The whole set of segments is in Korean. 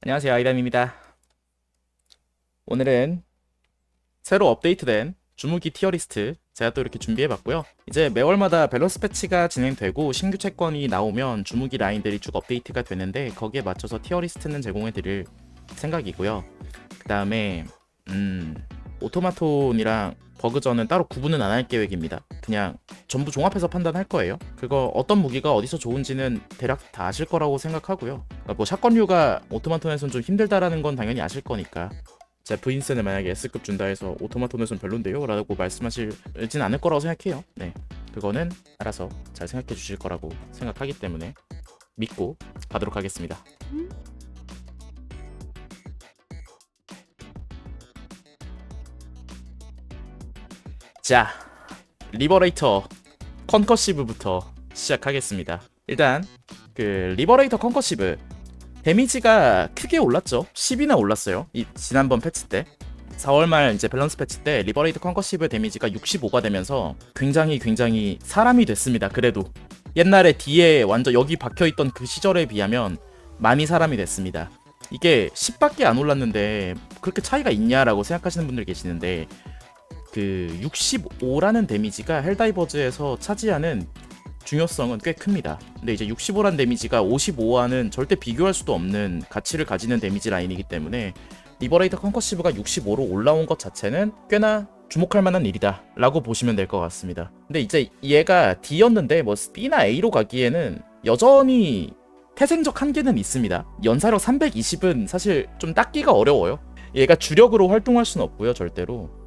안녕하세요 아이담입니다. 오늘은 새로 업데이트된 주무기 티어리스트 제가 또 이렇게 준비해봤고요. 이제 매월마다 밸런스 패치가 진행되고 신규 채권이 나오면 주무기 라인들이 쭉 업데이트가 되는데 거기에 맞춰서 티어리스트는 제공해드릴 생각이고요. 그 다음에 음 오토마톤이랑 버그전은 따로 구분은 안 할 계획입니다. 그냥 전부 종합해서 판단할 거예요. 그거 어떤 무기가 어디서 좋은지는 대략 다 아실 거라고 생각하고요. 그러니까 뭐 샷건류가 오토마톤에선 좀 힘들다라는 건 당연히 아실 거니까. 제 부인센을 만약에 S급 준다 해서 오토마톤에선 별론데요? 라고 말씀하실진 않을 거라고 생각해요. 네. 그거는 알아서 잘 생각해 주실 거라고 생각하기 때문에 믿고 가도록 하겠습니다 자 리버레이터 컨커시브부터 시작하겠습니다 일단 그 리버레이터 컨커시브 데미지가 크게 올랐죠. 10이나 올랐어요. 이 지난번 패치 때. 4월 말 이제 밸런스 패치 때 리버레이트 컨커시브 데미지가 65가 되면서 굉장히 굉장히 사람이 됐습니다. 그래도 옛날에 뒤에 완전 여기 박혀 있던 그 시절에 비하면 많이 사람이 됐습니다. 이게 10밖에 안 올랐는데 그렇게 차이가 있냐라고 생각하시는 분들 계시는데 그 65라는 데미지가 헬다이버즈에서 차지하는 중요성은 꽤 큽니다. 근데 이제 65란 데미지가 55와는 절대 비교할 수도 없는 가치를 가지는 데미지 라인이기 때문에 리버레이터 컨커시브가 65로 올라온 것 자체는 꽤나 주목할 만한 일이다 라고 보시면 될 것 같습니다. 근데 이제 얘가 D였는데 뭐 B나 A로 가기에는 여전히 태생적 한계는 있습니다. 연사력 320은 사실 좀 닦기가 어려워요. 얘가 주력으로 활동할 수는 없고요, 절대로.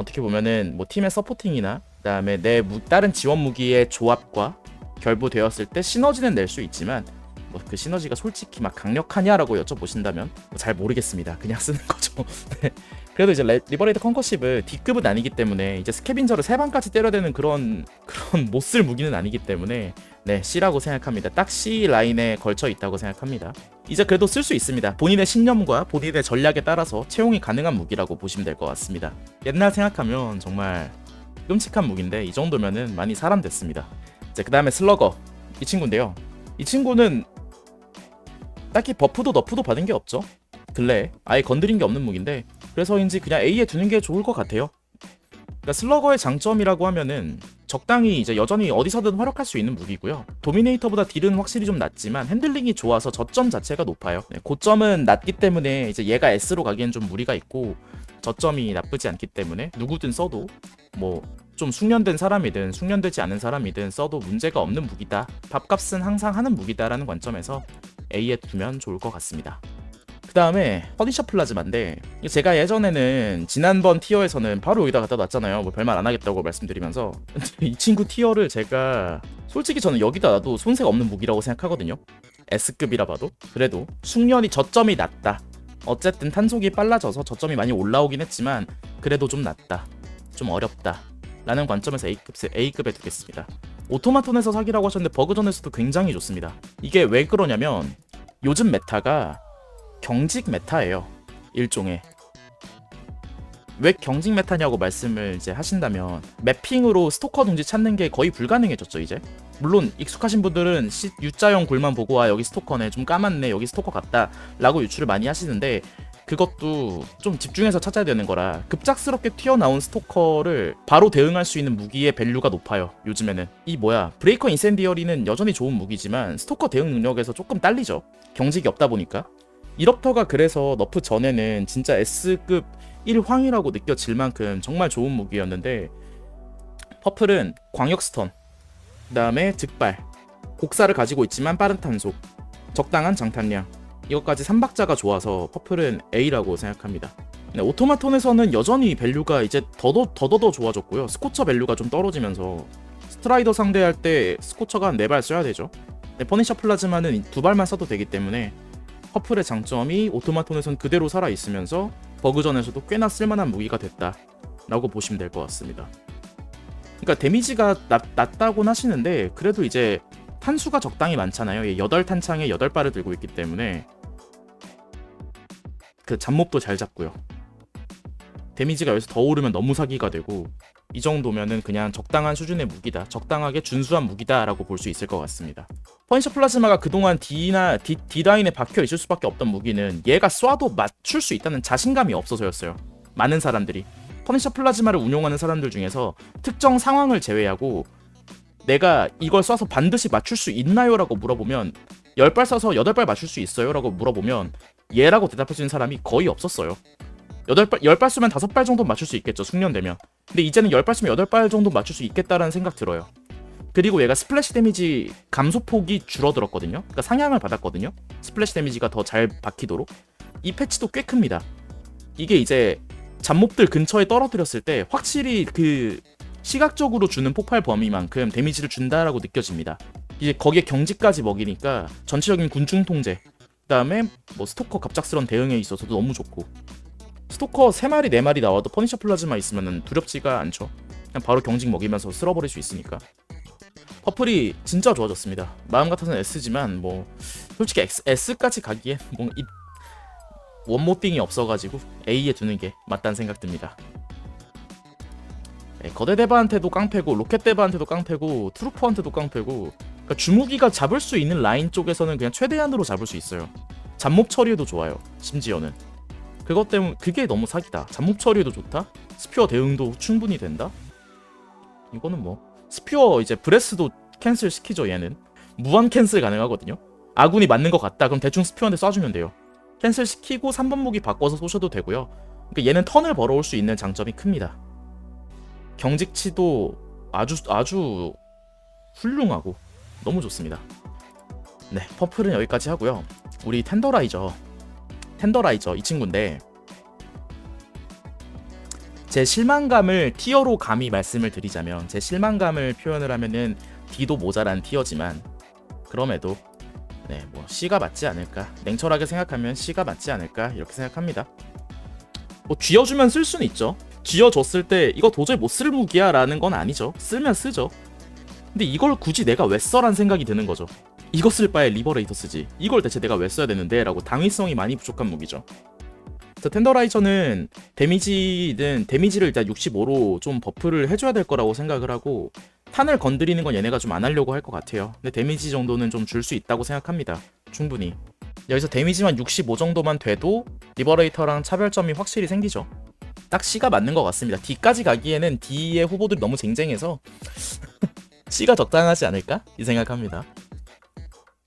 어떻게 보면은 뭐 팀의 서포팅이나 그다음에 내 무, 다른 지원 무기의 조합과 결부되었을 때 시너지는 낼 수 있지만 뭐 그 시너지가 솔직히 막 강력하냐라고 여쭤보신다면 뭐 잘 모르겠습니다. 그냥 쓰는 거죠. 네. 그래도 이제 레- 리버레이터 컨커시브 D급은 아니기 때문에 이제 스캐빈저를 세 방까지 때려대는 그런 그런 못 쓸 무기는 아니기 때문에 네 C라고 생각합니다. 딱 C 라인에 걸쳐 있다고 생각합니다. 이제 그래도 쓸 수 있습니다. 본인의 신념과 본인의 전략에 따라서 채용이 가능한 무기라고 보시면 될 것 같습니다. 옛날 생각하면 정말 끔찍한 무기인데 이 정도면은 많이 사람 됐습니다. 이제 그 다음에 슬러거 이 친구인데요. 이 친구는 딱히 버프도 너프도 받은 게 없죠. 근래 아예 건드린 게 없는 무기인데 그래서인지 그냥 A에 두는 게 좋을 것 같아요. 그러니까 슬러거의 장점이라고 하면은 적당히 이제 여전히 어디서든 활약할 수 있는 무기고요. 도미네이터보다 딜은 확실히 좀 낮지만 핸들링이 좋아서 저점 자체가 높아요. 네, 고점은 낮기 때문에 이제 얘가 S로 가기엔 좀 무리가 있고 저점이 나쁘지 않기 때문에 누구든 써도 뭐 좀 숙련된 사람이든 숙련되지 않은 사람이든 써도 문제가 없는 무기다. 밥값은 항상 하는 무기다라는 관점에서 A에 두면 좋을 것 같습니다. 그 다음에 퍼니셔 플라즈마인데 제가 예전에는 지난번 티어에서는 바로 여기다 갖다 놨잖아요. 뭐 별말 안 하겠다고 말씀드리면서 이 친구 티어를 제가 솔직히 저는 여기다 놔도 손색 없는 무기라고 생각하거든요. S급이라 봐도 그래도 숙련이 저점이 낮다. 어쨌든 탄속이 빨라져서 저점이 많이 올라오긴 했지만 그래도 좀 낮다. 좀 어렵다. 라는 관점에서 A급, A급에 두겠습니다. 오토마톤에서 사기라고 하셨는데 버그전에서도 굉장히 좋습니다. 이게 왜 그러냐면 요즘 메타가 경직 메타예요. 일종의. 왜 경직 메타냐고 말씀을 이제 하신다면 매핑으로 스토커 둥지 찾는 게 거의 불가능해졌죠 이제. 물론 익숙하신 분들은 시, U자형 골만 보고 아 여기 스토커네 좀 까맣네 여기 스토커 같다 라고 유출을 많이 하시는데 그것도 좀 집중해서 찾아야 되는 거라 급작스럽게 튀어나온 스토커를 바로 대응할 수 있는 무기의 밸류가 높아요 요즘에는 이 뭐야 브레이커 인센디어리는 여전히 좋은 무기지만 스토커 대응 능력에서 조금 딸리죠 경직이 없다 보니까 이럽터가 그래서 너프 전에는 진짜 S급 1황이라고 느껴질 만큼 정말 좋은 무기였는데 퍼플은 광역 스턴 그 다음에 즉발 곡사를 가지고 있지만 빠른 탄속 적당한 장탄량 이것까지 3박자가 좋아서 퍼플은 A라고 생각합니다. 네, 오토마톤에서는 여전히 밸류가 이제 더더 더더더 좋아졌고요. 스코처 밸류가 좀 떨어지면서 스트라이더 상대할 때 스코처가 한 4발 써야 되죠. 네, 퍼니셔 플라즈마는 두 발만 써도 되기 때문에 퍼플의 장점이 오토마톤에선 그대로 살아 있으면서 버그전에서도 꽤나 쓸만한 무기가 됐다 라고 보시면 될 것 같습니다. 그러니까 데미지가 낮, 낮다곤 하시는데 그래도 이제 탄수가 적당히 많잖아요. 8탄창에 8발을 들고 있기 때문에 그 잡몹도 잘 잡고요. 데미지가 여기서 더 오르면 너무 사기가 되고 이 정도면은 그냥 적당한 수준의 무기다. 적당하게 준수한 무기다라고 볼 수 있을 것 같습니다. 퍼니셔 플라즈마가 그동안 D나 D, D라인에 박혀 있을 수밖에 없던 무기는 얘가 쏴도 맞출 수 있다는 자신감이 없어서였어요. 많은 사람들이 퍼니셔 플라즈마를 운용하는 사람들 중에서 특정 상황을 제외하고 내가 이걸 쏴서 반드시 맞출 수 있나요라고 물어보면 10발 쏴서 8발 맞출 수 있어요라고 물어보면 얘라고 대답할 수 있는 사람이 거의 없었어요. 8발 10발 쏘면 5발 정도 맞출 수 있겠죠. 숙련되면. 근데 이제는 10발 쏘면 8발 정도 맞출 수 있겠다라는 생각 들어요. 그리고 얘가 스플래시 데미지 감소폭이 줄어들었거든요. 그러니까 상향을 받았거든요. 스플래시 데미지가 더 잘 박히도록. 이 패치도 꽤 큽니다. 이게 이제 잡몹들 근처에 떨어뜨렸을 때 확실히 그 시각적으로 주는 폭발 범위만큼 데미지를 준다라고 느껴집니다. 이제 거기에 경지까지 먹이니까 전체적인 군중 통제, 그다음에 뭐 스토커 갑작스런 대응에 있어서도 너무 좋고 스토커 3마리 4마리 나와도 퍼니셔 플라즈마 있으면 두렵지가 않죠. 그냥 바로 경직 먹이면서 쓸어버릴 수 있으니까. 퍼플이 진짜 좋아졌습니다. 마음 같아서는 S지만 뭐 솔직히 X, S까지 가기엔 뭐이 원모띵이 없어가지고 A에 두는 게 맞다는 생각 듭니다. 네, 거대 대바한테도 깡패고 로켓 대바한테도 깡패고 트루퍼한테도 깡패고 그러니까 주무기가 잡을 수 있는 라인 쪽에서는 그냥 최대한으로 잡을 수 있어요. 잡몹 처리에도 좋아요. 심지어는 그것 때문에 그게 너무 사기다. 잡몹 처리에도 좋다. 스피어 대응도 충분히 된다. 이거는 뭐 스피어 이제 브레스도 캔슬 시키죠 얘는 무한 캔슬 가능하거든요. 아군이 맞는 것 같다. 그럼 대충 스피어한테 쏴주면 돼요. 캔슬 시키고 3번 무기 바꿔서 쏘셔도 되고요. 그러니까 얘는 턴을 벌어올 수 있는 장점이 큽니다. 경직치도 아주 아주 훌륭하고 너무 좋습니다. 네, 퍼플은 여기까지 하고요. 우리 텐더라이저, 텐더라이저 이 친구인데 제 실망감을 티어로 감히 말씀을 드리자면 제 실망감을 표현을 하면은 D도 모자란 티어지만 그럼에도 네, 뭐 C가 맞지 않을까 냉철하게 생각하면 C가 맞지 않을까 이렇게 생각합니다. 뭐 쥐어주면 쓸 수는 있죠. 쥐어줬을 때 이거 도저히 못 쓸 무기야 라는 건 아니죠. 쓰면 쓰죠. 근데 이걸 굳이 내가 왜 써란 생각이 드는 거죠. 이거 쓸 바에 리버레이터 쓰지. 이걸 대체 내가 왜 써야 되는데? 라고 당위성이 많이 부족한 무기죠. 자, 텐더라이저는 데미지는 데미지를 일단 65로 좀 버프를 해줘야 될 거라고 생각을 하고 탄을 건드리는 건 얘네가 좀 안 하려고 할 것 같아요. 근데 데미지 정도는 좀 줄 수 있다고 생각합니다. 충분히. 여기서 데미지만 65 정도만 돼도 리버레이터랑 차별점이 확실히 생기죠. 딱 C가 맞는 것 같습니다. D까지 가기에는 D의 후보들이 너무 쟁쟁해서 C가 적당하지 않을까? 이 생각합니다.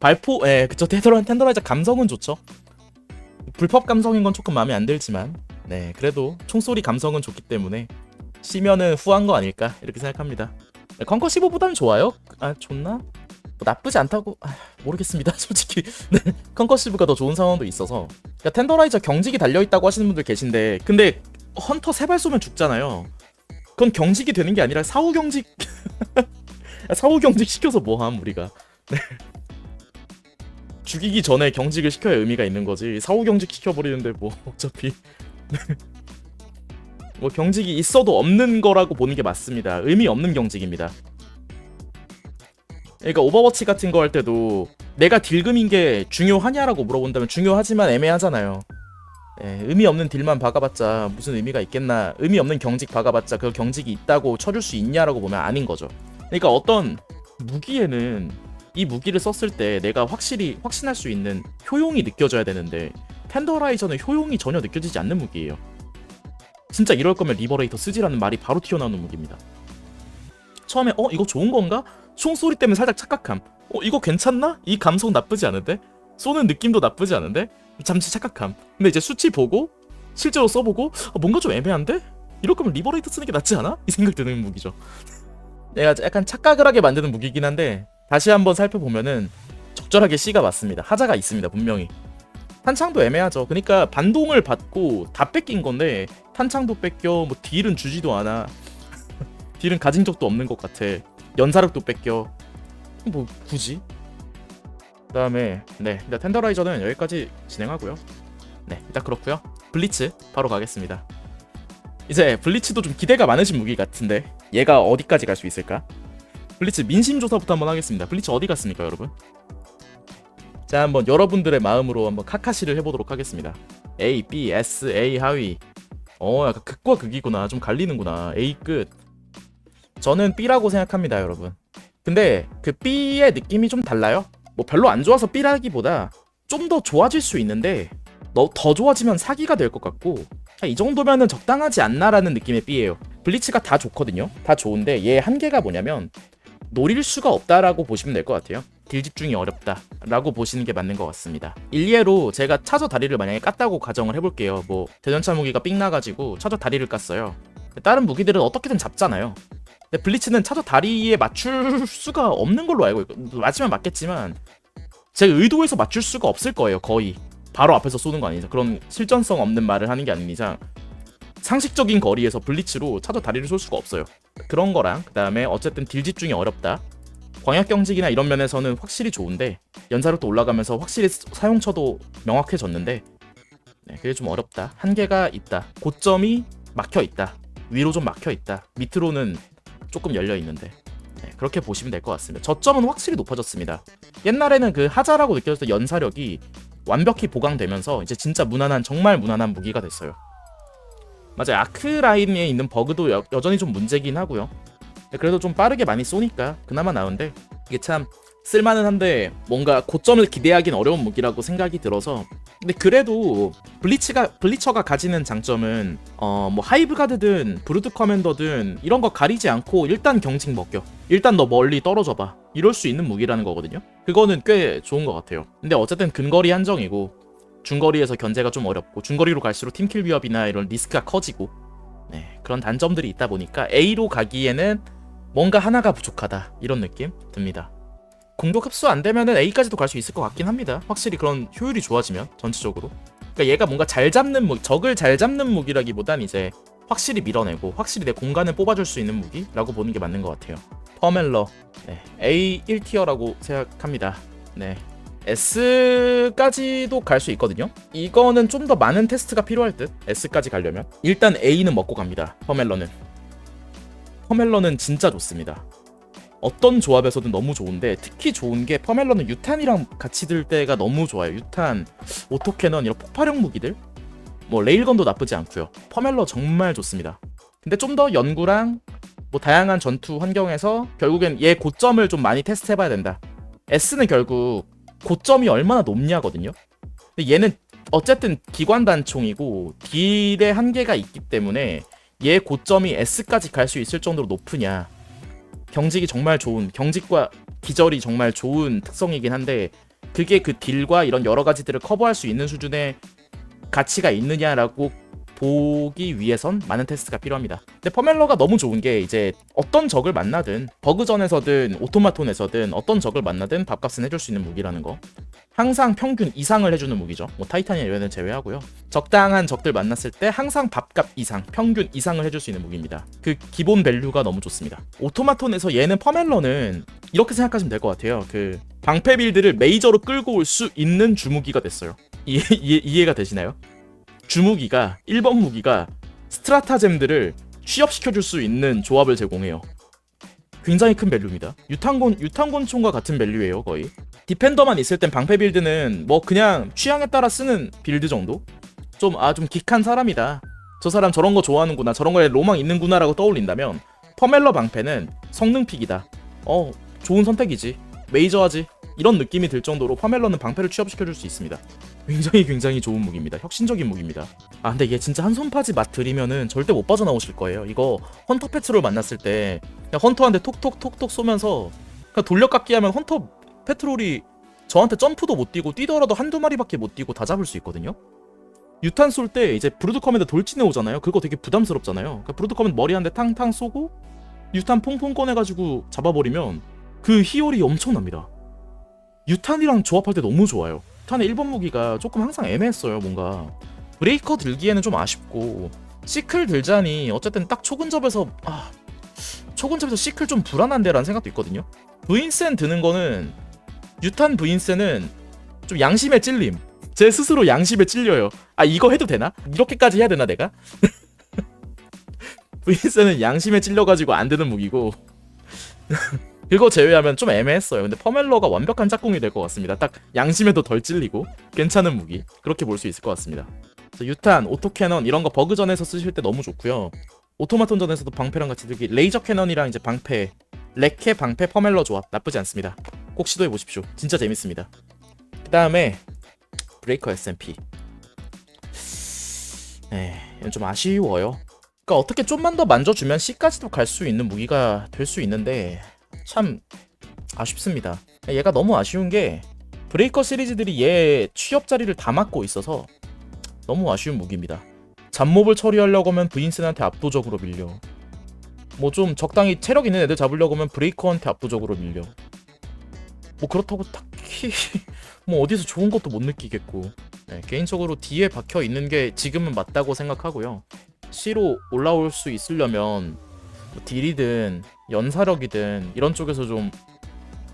발포, 예, 그쵸. 테더런 텐더라이저 감성은 좋죠. 불법 감성인 건 조금 마음에 안 들지만, 네, 그래도 총소리 감성은 좋기 때문에 C면은 후한 거 아닐까? 이렇게 생각합니다. 네, 컨커 15보다는 좋아요? 아, 좋나? 뭐 나쁘지 않다고 아, 모르겠습니다. 솔직히 네, 컨커시브가 더 좋은 상황도 있어서 그러니까 텐더라이저 경직이 달려 있다고 하시는 분들 계신데 근데 헌터 세발 쏘면 죽잖아요. 그건 경직이 되는 게 아니라 사후 경직 사후 경직 시켜서 뭐함 우리가 네. 죽이기 전에 경직을 시켜야 의미가 있는 거지 사후 경직 시켜버리는데 뭐 어차피 네. 뭐 경직이 있어도 없는 거라고 보는 게 맞습니다. 의미 없는 경직입니다. 그러니까 오버워치 같은 거 할 때도 내가 딜금인 게 중요하냐라고 물어본다면 중요하지만 애매하잖아요. 예, 의미 없는 딜만 박아봤자 무슨 의미가 있겠나 의미 없는 경직 박아봤자 그 경직이 있다고 쳐줄 수 있냐라고 보면 아닌 거죠 그러니까 어떤 무기에는 이 무기를 썼을 때 내가 확실히 확신할 수 있는 효용이 느껴져야 되는데 텐더라이저는 효용이 전혀 느껴지지 않는 무기예요 진짜 이럴 거면 리버레이터 쓰지라는 말이 바로 튀어나오는 무기입니다 처음에 어 이거 좋은 건가? 총소리 때문에 살짝 착각함 어 이거 괜찮나? 이 감성 나쁘지 않은데? 쏘는 느낌도 나쁘지 않은데? 잠시 착각함. 근데 이제 수치 보고 실제로 써보고 아, 뭔가 좀 애매한데? 이럴 거면 리버레이터 쓰는 게 낫지 않아? 이 생각 드는 무기죠. 내가 약간 착각을 하게 만드는 무기긴 한데 다시 한번 살펴보면은 적절하게 C가 맞습니다. 하자가 있습니다 분명히. 탄창도 애매하죠. 그러니까 반동을 받고 다 뺏긴 건데 탄창도 뺏겨 뭐 딜은 주지도 않아. 딜은 가진 적도 없는 것 같아. 연사력도 뺏겨. 뭐 굳이? 그다음에 네 일단 텐더라이저는 여기까지 진행하고요. 네 일단 그렇고요. 블리츠 바로 가겠습니다. 이제 블리츠도 좀 기대가 많으신 무기 같은데 얘가 어디까지 갈 수 있을까? 블리츠 민심 조사부터 한번 하겠습니다. 블리츠 어디 갔습니까, 여러분? 자 한번 여러분들의 마음으로 한번 카카시를 해보도록 하겠습니다. A, B, S, A 하위. 어 약간 극과 극이구나. 좀 갈리는구나. A 끝, 저는 B라고 생각합니다, 여러분. 근데 그 B의 느낌이 좀 달라요. 뭐 별로 안 좋아서 B라기보다 좀 더 좋아질 수 있는데 너더 좋아지면 사기가 될 것 같고 이 정도면은 적당하지 않나라는 느낌의 B예요. 블리츠가 다 좋거든요. 다 좋은데 얘 한계가 뭐냐면 노릴 수가 없다라고 보시면 될 것 같아요. 딜 집중이 어렵다라고 보시는 게 맞는 것 같습니다. 일례로 제가 차저 다리를 만약에 깠다고 가정을 해볼게요. 뭐 대전차 무기가 삥 나가지고 차저 다리를 깠어요. 다른 무기들은 어떻게든 잡잖아요. 근데 블리츠는 차저 다리에 맞출 수가 없는 걸로 알고 있고 맞으면 맞겠지만 제가 의도해서 맞출 수가 없을 거예요. 거의 바로 앞에서 쏘는 거 아니죠. 그런 실전성 없는 말을 하는 게 아닌 이상 상식적인 거리에서 블리츠로 차저 다리를 쏠 수가 없어요. 그런 거랑 그 다음에 어쨌든 딜 집중이 어렵다. 광역 경직이나 이런 면에서는 확실히 좋은데 연사력도 올라가면서 확실히 사용처도 명확해졌는데 네, 그게 좀 어렵다. 한계가 있다. 고점이 막혀 있다. 위로 좀 막혀 있다. 밑으로는 조금 열려 있는데 네, 그렇게 보시면 될 것 같습니다. 저점은 확실히 높아졌습니다. 옛날에는 그 하자라고 느껴졌던 연사력이 완벽히 보강되면서 이제 진짜 무난한 정말 무난한 무기가 됐어요. 맞아요. 아크 라인에 있는 버그도 여, 여전히 좀 문제긴 하고요. 네, 그래도 좀 빠르게 많이 쏘니까 그나마 나은데 이게 참 쓸만은 한데 뭔가 고점을 기대하긴 어려운 무기라고 생각이 들어서 근데 그래도 블리츠가 블리처가 가지는 장점은 어 뭐 하이브 가드든 브루드 커맨더든 이런 거 가리지 않고 일단 경직 먹겨 일단 너 멀리 떨어져 봐 이럴 수 있는 무기라는 거거든요 그거는 꽤 좋은 것 같아요 근데 어쨌든 근거리 한정이고 중거리에서 견제가 좀 어렵고 중거리로 갈수록 팀킬 위협이나 이런 리스크가 커지고 네, 그런 단점들이 있다 보니까 A로 가기에는 뭔가 하나가 부족하다 이런 느낌 듭니다. 공격 흡수 안 되면은 A까지도 갈 수 있을 것 같긴 합니다. 확실히 그런 효율이 좋아지면 전체적으로. 그러니까 얘가 뭔가 잘 잡는 무 적을 잘 잡는 무기라기보단 이제 확실히 밀어내고 확실히 내 공간을 뽑아줄 수 있는 무기라고 보는 게 맞는 것 같아요. 퍼멜러 네, A 1티어라고 생각합니다. 네. S까지도 갈 수 있거든요. 이거는 좀 더 많은 테스트가 필요할 듯. S까지 가려면 일단 A는 먹고 갑니다. 퍼멜러는. 퍼멜러는 진짜 좋습니다. 어떤 조합에서든 너무 좋은데 특히 좋은 게 퍼멜러는 유탄이랑 같이 들 때가 너무 좋아요. 유탄, 오토캐넌 이런 폭발형 무기들 뭐 레일건도 나쁘지 않고요. 퍼멜러 정말 좋습니다. 근데 좀 더 연구랑 뭐 다양한 전투 환경에서 결국엔 얘 고점을 좀 많이 테스트해봐야 된다. S는 결국 고점이 얼마나 높냐거든요. 근데 얘는 어쨌든 기관 단총이고 딜의 한계가 있기 때문에 얘 고점이 S까지 갈 수 있을 정도로 높으냐. 경직이 정말 좋은 경직과 기절이 정말 좋은 특성이긴 한데 그게 그 딜과 이런 여러 가지들을 커버할 수 있는 수준의 가치가 있느냐라고 보기 위해선 많은 테스트가 필요합니다. 근데 퍼멜러가 너무 좋은 게 이제 어떤 적을 만나든 버그전에서든 오토마톤에서든 어떤 적을 만나든 밥값은 해줄 수 있는 무기라는 거. 항상 평균 이상을 해주는 무기죠. 뭐 타이타니아 이런 는 제외하고요. 적당한 적들 만났을 때 항상 밥값 이상, 평균 이상을 해줄 수 있는 무기입니다. 그 기본 밸류가 너무 좋습니다. 오토마톤에서 얘는 퍼멜러는 이렇게 생각하시면 될 것 같아요. 그 방패 빌드를 메이저로 끌고 올 수 있는 주무기가 됐어요. 이해, 이해, 이해가 되시나요? 주무기가 1번 무기가 스트라타잼들을 취업시켜줄 수 있는 조합을 제공해요. 굉장히 큰 밸류입니다. 유탄곤 유탄곤총과 같은 밸류예요 거의. 디펜더만 있을 땐 방패 빌드는 뭐 그냥 취향에 따라 쓰는 빌드 정도. 좀 아 좀 기칸 사람이다. 저 사람 저런 거 좋아하는구나. 저런 거에 로망 있는구나 라고 떠올린다면 퍼멜러 방패는 성능 픽이다. 어 좋은 선택이지. 메이저하지. 이런 느낌이 들 정도로 퍼멜러는 방패를 취업시켜줄 수 있습니다. 굉장히 굉장히 좋은 무기입니다. 혁신적인 무기입니다. 아 근데 얘 진짜 한 손파지 맛 들이면은 절대 못 빠져나오실 거예요. 이거 헌터 페트롤 만났을 때 그냥 헌터한테 톡톡톡톡 쏘면서 그냥 돌려깎기 하면 헌터 페트롤이 저한테 점프도 못 뛰고 뛰더라도 한두 마리밖에 못 뛰고 다 잡을 수 있거든요. 유탄 쏠 때 이제 브루드 커맨드 돌진해 오잖아요. 그거 되게 부담스럽잖아요. 그러니까 브루드 커맨드 머리 한 대 탕탕 쏘고 유탄 퐁퐁 꺼내가지고 잡아버리면 그 희열이 엄청납니다. 유탄이랑 조합할 때 너무 좋아요. 유탄의 1번 무기가 조금 항상 애매했어요. 뭔가 브레이커 들기에는 좀 아쉽고 시클 들자니 어쨌든 딱 초근접에서 아 초근접에서 시클 좀 불안한데 라는 생각도 있거든요. 브인센 드는 거는 유탄 브인센은 좀 양심에 찔림. 제 스스로 양심에 찔려요. 아 이거 해도 되나? 이렇게까지 해야 되나 내가? 브인센은 양심에 찔려가지고 안 되는 무기고 그거 제외하면 좀 애매했어요. 근데 퍼멜러가 완벽한 짝꿍이 될 것 같습니다. 딱 양심에도 덜 찔리고 괜찮은 무기 그렇게 볼 수 있을 것 같습니다. 유탄, 오토캐넌 이런 거 버그전에서 쓰실 때 너무 좋고요. 오토마톤전에서도 방패랑 같이 들기 레이저 캐넌이랑 이제 방패 레케 방패 퍼멜러 조합 나쁘지 않습니다 꼭 시도해 보십시오 진짜 재밌습니다 그 다음에 브레이커 SMP 네좀 아쉬워요 그러니까 어떻게 좀만 더 만져주면 C까지도 갈 수 있는 무기가 될 수 있는데 참 아쉽습니다 얘가 너무 아쉬운 게 브레이커 시리즈들이 얘 취업 자리를 다 맡고 있어서 너무 아쉬운 무기입니다 잡몹을 처리하려고 하면 브인센한테 압도적으로 밀려. 뭐 좀 적당히 체력 있는 애들 잡으려고 하면 브레이커한테 압도적으로 밀려. 뭐 그렇다고 딱히 뭐 어디서 좋은 것도 못 느끼겠고. 네, 개인적으로 뒤에 박혀 있는 게 지금은 맞다고 생각하고요. C로 올라올 수 있으려면 뭐 딜이든 연사력이든 이런 쪽에서 좀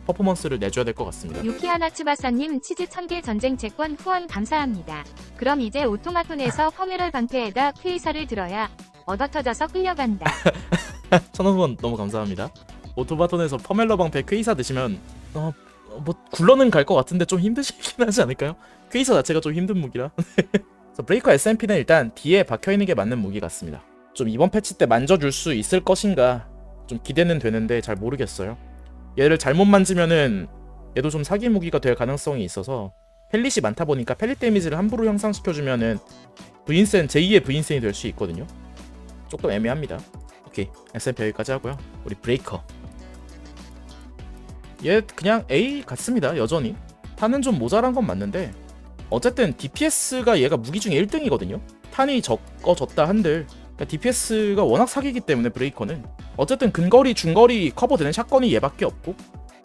퍼포먼스를 내줘야 될 것 같습니다. 유키하나 츠바사님 치즈 1000개 전쟁 채권 후원 감사합니다. 그럼 이제 오토마톤에서 퍼메럴 방패에다 퀘이사를 들어야 얻어 터져서 끌려간다. 천원 너무 감사합니다. 오토바톤에서 퍼멜러 방패 퀘이사 드시면 어, 뭐 굴러는 갈 것 같은데 좀 힘드시긴 하지 않을까요? 퀘이사 자체가 좀 힘든 무기라. 그래서 브레이커 SMP는 일단 뒤에 박혀 있는 게 맞는 무기 같습니다. 좀 이번 패치 때 만져줄 수 있을 것인가 좀 기대는 되는데 잘 모르겠어요. 얘를 잘못 만지면은 얘도 좀 사기 무기가 될 가능성이 있어서 펠릿이 많다 보니까 펠릿 데미지를 함부로 형상시켜주면은 브인센 제2의 브인센이 될 수 있거든요. 조금 애매합니다. 오케이 SMP 여기까지 하고요 우리 브레이커 얘 그냥 A 같습니다 여전히 탄은 좀 모자란 건 맞는데 어쨌든 DPS가 얘가 무기 중에 1등이거든요 탄이 적어졌다 한들 그러니까 DPS가 워낙 사기기 때문에 브레이커는. 어쨌든 근거리 중거리 커버되는 샷건이 얘밖에 없고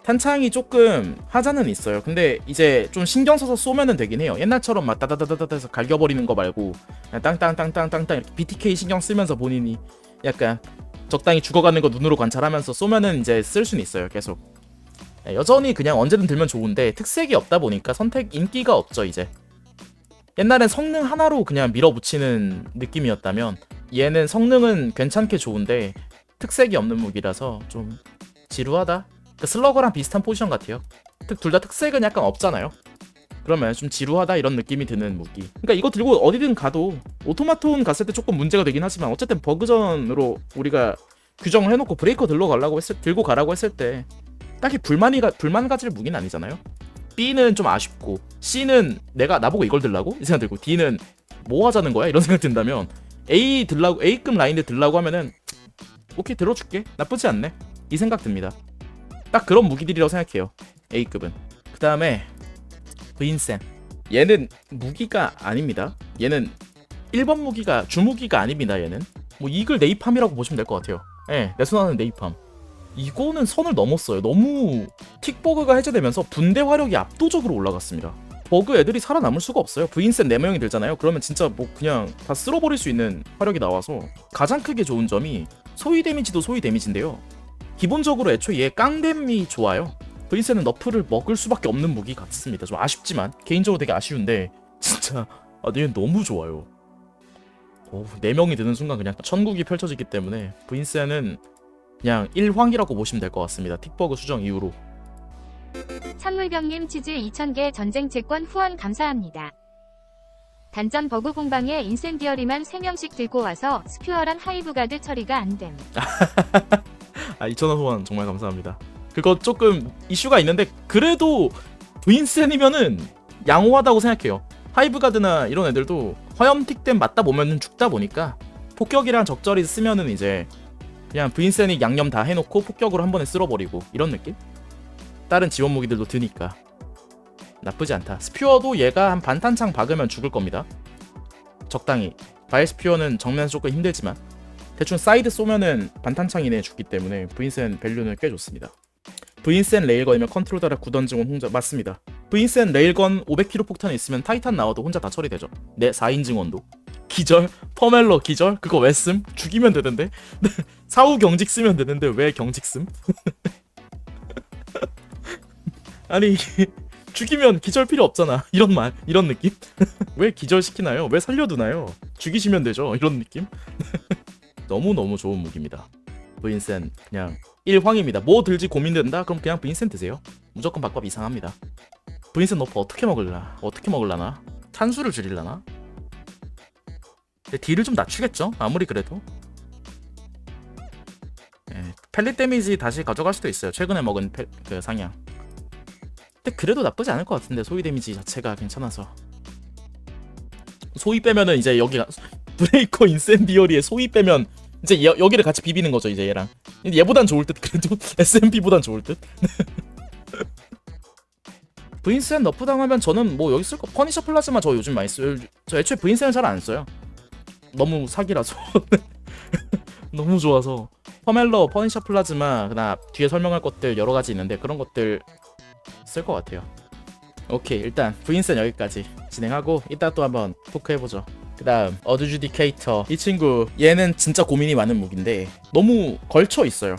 탄창이 조금 하자는 있어요. 근데 이제 좀 신경 써서 쏘면은 되긴 해요. 옛날처럼 막 따다다다다 해서 갈겨버리는 거 말고 그냥 땅땅땅땅땅땅 이렇게 BTK 신경 쓰면서 본인이 약간 적당히 죽어가는 거 눈으로 관찰하면서 쏘면은 이제 쓸 수는 있어요 계속. 네, 여전히 그냥 언제든 들면 좋은데 특색이 없다 보니까 선택 인기가 없죠 이제. 옛날엔 성능 하나로 그냥 밀어붙이는 느낌이었다면 얘는 성능은 괜찮게 좋은데 특색이 없는 무기라서 좀 지루하다? 그 슬러거랑 비슷한 포지션 같아요. 둘 다 특색은 약간 없잖아요. 그러면 좀 지루하다? 이런 느낌이 드는 무기. 그러니까 이거 들고 어디든 가도 오토마톤 갔을 때 조금 문제가 되긴 하지만 어쨌든 버그전으로 우리가 규정을 해놓고 브레이커 들러 가려고 했을 들고 가라고 했을 때 딱히 불만이 가, 불만 가질 무기는 아니잖아요. B는 좀 아쉽고 C는 내가 나보고 이걸 들라고? 이 생각 들고 D는 뭐 하자는 거야? 이런 생각 든다면 A 들라고 A급 라인에 들라고 하면은 오케이 들어줄게. 나쁘지 않네. 이 생각 듭니다. 딱 그런 무기들이라고 생각해요. A급은. 그 다음에 브인센. 얘는 무기가 아닙니다. 얘는 1번 무기가 주무기가 아닙니다 얘는. 뭐 이글 네이팜이라고 보시면 될 것 같아요. 예, 내 손안은 네이팜. 이거는 선을 넘었어요. 너무 틱버그가 해제되면서 분대 화력이 압도적으로 올라갔습니다 버그 애들이 살아남을 수가 없어요 브인센 4명이 들잖아요 그러면 진짜 뭐 그냥 다 쓸어버릴 수 있는 화력이 나와서 가장 크게 좋은 점이 소위 데미지도 소위 데미지인데요 기본적으로 애초에 얘 깡댐이 좋아요 브인센은 너프를 먹을 수밖에 없는 무기 같습니다. 좀 아쉽지만 개인적으로 되게 아쉬운데 진짜 아, 얘 너무 좋아요. 오, 네 명이 드는 순간 그냥 천국이 펼쳐지기 때문에 브인센은 그냥 1황이라고 보시면 될 것 같습니다. 틱버그 수정 이후로. 찬물병님 치즈 2000개 전쟁 채권 후원 감사합니다. 단점 버그 공방에 인센디어리만 3명씩 들고 와서 스퓨어랑 하이브가드 처리가 안 됨. 아 2,000원 후원 정말 감사합니다. 그거 조금 이슈가 있는데 그래도 브인센이면은 양호하다고 생각해요. 하이브가드나 이런 애들도 화염틱댐 맞다 보면은 죽다 보니까 폭격이랑 적절히 쓰면은 이제 그냥 브인센이 양념 다 해놓고 폭격으로 한 번에 쓸어버리고 이런 느낌? 다른 지원 무기들도 드니까 나쁘지 않다. 스퓨어도 얘가 한 반탄창 박으면 죽을 겁니다. 적당히 바일 스퓨어는 정면 조금 힘들지만 대충 사이드 쏘면은 반탄창 이내에 죽기 때문에 브인센 밸류는 꽤 좋습니다. 브인센 레일건이면 컨트롤 달아 구던증은 혼자 맞습니다. 브인센 레일건 500kg 폭탄이 있으면 타이탄 나와도 혼자 다 처리되죠. 내 4인 증원도. 기절, 퍼멜러 기절, 그거 왜 씀? 죽이면 되는데. 사후 경직 쓰면 되는데 왜 경직 씀? 아니 죽이면 기절 필요 없잖아. 이런 말, 이런 느낌? 왜 기절 시키나요? 왜 살려두나요? 죽이시면 되죠. 이런 느낌? 너무 너무 좋은 무기입니다. 브인센 그냥 1황입니다. 뭐 들지 고민된다? 그럼 그냥 브인센 드세요. 무조건 밥값 이상합니다. 브인센 너프 어떻게 먹을라? 어떻게 먹을라나? 탄수를 줄일라나? 딜을 좀 낮추겠죠? 아무리 그래도 펠릿 데미지 다시 가져갈 수도 있어요. 최근에 먹은 펠, 그 상향. 근데 그래도 나쁘지 않을 것 같은데 소위 데미지 자체가 괜찮아서. 소위 빼면은 이제 여기가 브레이커 인센디어리에 소위 빼면 이제 여, 여기를 같이 비비는 거죠 이제 얘랑. 얘보단 좋을 듯 그래도 SMP보단 좋을 듯. 브인센 너프 당하면 저는 뭐 여기 쓸 거 퍼니셔 플라즈마 저 요즘 많이 써요. 저 애초에 브인센을 잘 안 써요. 너무 사기라서. 너무 좋아서 퍼멜러, 퍼니셔 플라즈마, 그다음 뒤에 설명할 것들 여러 가지 있는데 그런 것들 쓸 것 같아요. 오케이 일단 브인센 여기까지 진행하고 이따 또 한번 토크 해보죠. 그 다음 어드주디케이터 이 친구 얘는 진짜 고민이 많은 무기인데 너무 걸쳐 있어요.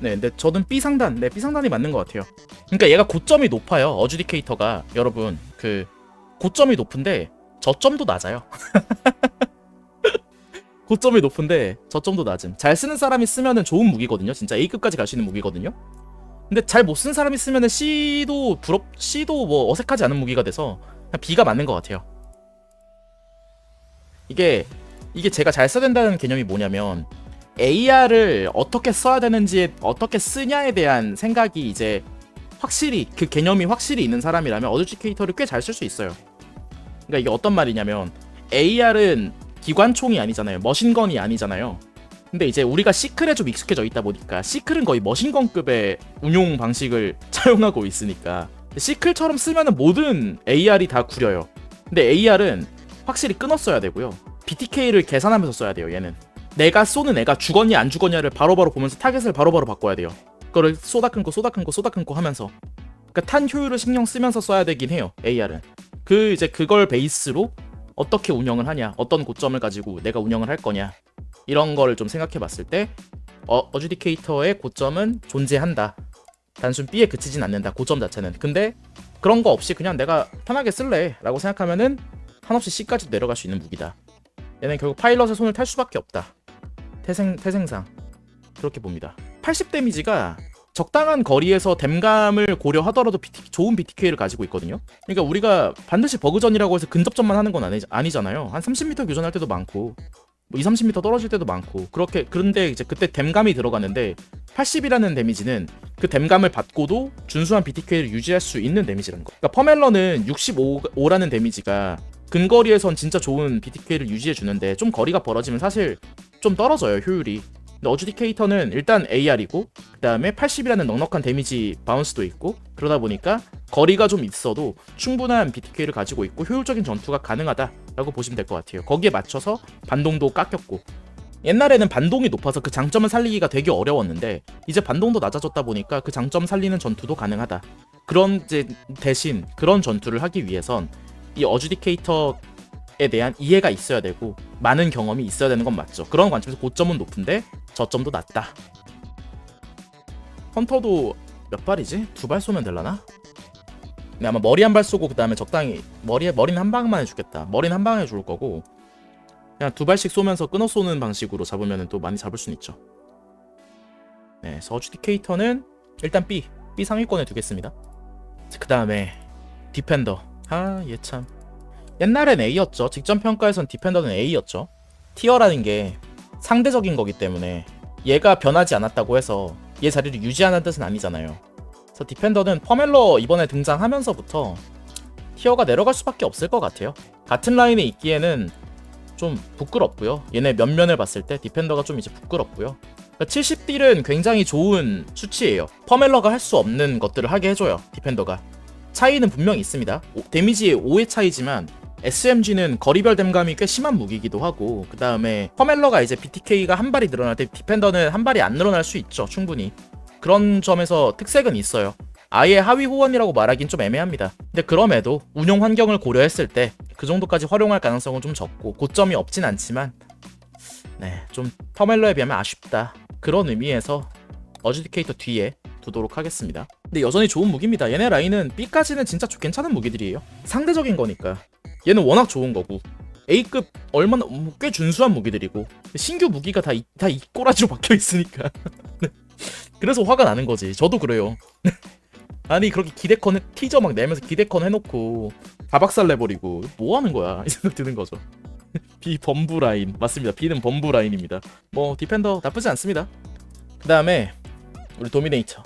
네, 근데 저는 B 상단, 네 B 상단이 맞는 것 같아요. 그러니까 얘가 고점이 높아요. 어드디케이터가 여러분 그 고점이 높은데 저점도 낮아요. 고점이 높은데 저점도 낮음. 잘 쓰는 사람이 쓰면은 좋은 무기거든요. 진짜 A급까지 갈 수 있는 무기거든요. 근데 잘 못 쓴 사람이 쓰면은 C도 부럽 C도 뭐 어색하지 않은 무기가 돼서 그냥 B가 맞는 것 같아요. 이게 이게 제가 잘 써야 된다는 개념이 뭐냐면 AR을 어떻게 써야 되는지 어떻게 쓰냐에 대한 생각이 이제 확실히 그 개념이 확실히 있는 사람이라면 어드주케이터를 꽤 잘 쓸 수 있어요. 그러니까 이게 어떤 말이냐면 AR은 기관총이 아니잖아요. 머신건이 아니잖아요. 근데 이제 우리가 시클에 좀 익숙해져 있다 보니까 시클은 거의 머신건급의 운용 방식을 차용하고 있으니까 시클처럼 쓰면은 모든 AR이 다 구려요. 근데 AR은 확실히 끊었어야 되고요. BTK를 계산하면서 써야 돼요. 얘는 내가 쏘는 애가 죽었냐 안 죽었냐를 바로바로 보면서 타겟을 바로바로 바꿔야 돼요. 그거를 쏘다 끊고 쏘다 끊고 쏘다 끊고 하면서 그러니까 탄 효율을 신경 쓰면서 써야 되긴 해요. AR은 그 이제 그걸 베이스로 어떻게 운영을 하냐, 어떤 고점을 가지고 내가 운영을 할 거냐 이런 거를 좀 생각해 봤을 때 어, 어주디케이터의 고점은 존재한다. 단순 B에 그치진 않는다. 고점 자체는. 근데 그런 거 없이 그냥 내가 편하게 쓸래 라고 생각하면은 한없이 C까지 내려갈 수 있는 무기다. 얘는 결국 파일럿의 손을 탈 수밖에 없다. 태생 태생상 그렇게 봅니다. 80 데미지가 적당한 거리에서 댐감을 고려하더라도 BT, 좋은 BTK를 가지고 있거든요. 그러니까 우리가 반드시 버그전이라고 해서 근접전만 하는 건 아니, 아니잖아요. 한 30m 교전할 때도 많고 뭐 2, 30m 떨어질 때도 많고 그렇게 그런데 이제 그때 댐감이 들어가는데 80이라는 데미지는 그 댐감을 받고도 준수한 BTK를 유지할 수 있는 데미지라는 거. 그러니까 퍼멜러는 65라는 데미지가 근거리에선 진짜 좋은 BTK를 유지해 주는데 좀 거리가 벌어지면 사실 좀 떨어져요 효율이. 근데 어주디케이터는 일단 AR이고 그 다음에 80이라는 넉넉한 데미지 바운스도 있고 그러다 보니까 거리가 좀 있어도 충분한 BTK를 가지고 있고 효율적인 전투가 가능하다라고 보시면 될 것 같아요. 거기에 맞춰서 반동도 깎였고 옛날에는 반동이 높아서 그 장점을 살리기가 되게 어려웠는데 이제 반동도 낮아졌다 보니까 그 장점 살리는 전투도 가능하다. 그런 이제 대신 그런 전투를 하기 위해선 이 어주디케이터에 대한 이해가 있어야 되고 많은 경험이 있어야 되는 건 맞죠. 그런 관점에서 고점은 높은데 저점도 낮다. 헌터도 몇 발이지? 두 발 쏘면 될라나? 네, 아마 머리 한 발 쏘고 그 다음에 적당히 머리에 머리는 한 방만 해주겠다. 머리는 한 방에 죽을 거고 그냥 두 발씩 쏘면서 끊어 쏘는 방식으로 잡으면 또 많이 잡을 수는 있죠. 네, 그래서 어주디케이터는 일단 B, B 상위권에 두겠습니다. 그 다음에 디펜더. 아, 얘 참. 옛날엔 A였죠. 직전 평가에선 디펜더는 A였죠. 티어라는 게 상대적인 거기 때문에 얘가 변하지 않았다고 해서 얘 자리를 유지하는 뜻은 아니잖아요. 그래서 디펜더는 퍼멜러 이번에 등장하면서부터 티어가 내려갈 수밖에 없을 것 같아요. 같은 라인에 있기에는 좀 부끄럽고요. 얘네 면면을 봤을 때 디펜더가 좀 이제 부끄럽고요. 70딜은 굉장히 좋은 수치예요. 퍼멜러가 할 수 없는 것들을 하게 해줘요. 디펜더가. 차이는 분명히 있습니다. 오- 데미지의 5의 차이지만 SMG는 거리별 댐감이 꽤 심한 무기이기도 하고 그 다음에 퍼멜러가 이제 BTK가 한 발이 늘어날 때 디펜더는 한 발이 안 늘어날 수 있죠 충분히. 그런 점에서 특색은 있어요. 아예 하위 호원이라고 말하긴 좀 애매합니다. 근데 그럼에도 운용 환경을 고려했을 때 그 정도까지 활용할 가능성은 좀 적고 고점이 없진 않지만 네좀 퍼멜러에 비하면 아쉽다. 그런 의미에서 어주디케이터 뒤에 두도록 하겠습니다. 근데 여전히 좋은 무기입니다. 얘네 라인은 B까지는 진짜 조- 괜찮은 무기들이에요. 상대적인 거니까 얘는 워낙 좋은 거고 A급 얼마나 음, 꽤 준수한 무기들이고 신규 무기가 다이 꼬라지로 박혀 있으니까. 그래서 화가 나는 거지. 저도 그래요. 아니 그렇게 기대컨 해- 티저 막 내면서 기대컨 해놓고 다 박살 내버리고 뭐 하는 거야? 이 생각 드는 거죠. B 범부 라인. 맞습니다. B는 범부 라인입니다. 뭐 디펜더 나쁘지 않습니다. 그 다음에 우리 도미네이터